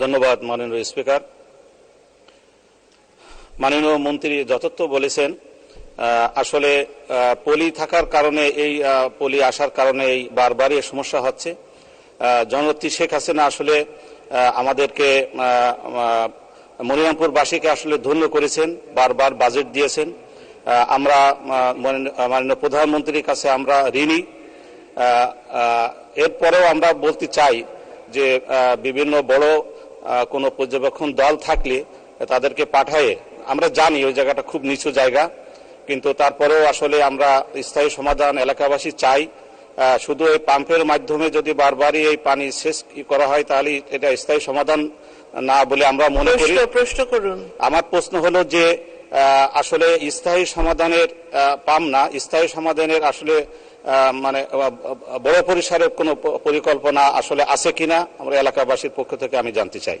ধন্যবাদ মাননীয় স্পিকার। মাননীয় মন্ত্রী যথার্থ বলেছেন আসলে পলি থাকার কারণে এই পলি আসার কারণে এই বারবারই সমস্যা হচ্ছে। আহ, জননেত্রী শেখ হাসিনা আসলে আমাদেরকে মনিরামপুরবাসীকে আসলে ধন্য করেছেন বারবার বাজেট দিয়েছেন। আমরা মাননীয়- প্রধানমন্ত্রীর কাছে আমরা ঋণী। এরপরেও আমরা বলতে চাই যে বিভিন্ন বড় কোনো পর্যবেক্ষণ দল থাকলে তাদেরকে পাঠায় আমরা জানি ওই জায়গাটা খুব নিচু জায়গা কিন্তু তারপরেও আসলে আমরা স্থায়ী সমাধান এলাকাবাসী চাই। শুধু এই পাম্পের মাধ্যমে যদি বারবারই এই পানি শেষ করা হয় তাহলে এটা স্থায়ী সমাধান না বলে আমরা মনে করি। প্রশ্ন করুন। আমার প্রশ্ন হলো যে আসলে স্থায়ী সমাধানের পাম না। স্থায়ী সমাধানের আসলে মানে বড় পরিসরের কোনো পরিকল্পনা আসলে আছে কিনা, আমরা এলাকাবাসীর পক্ষ থেকে আমি জানতে চাই।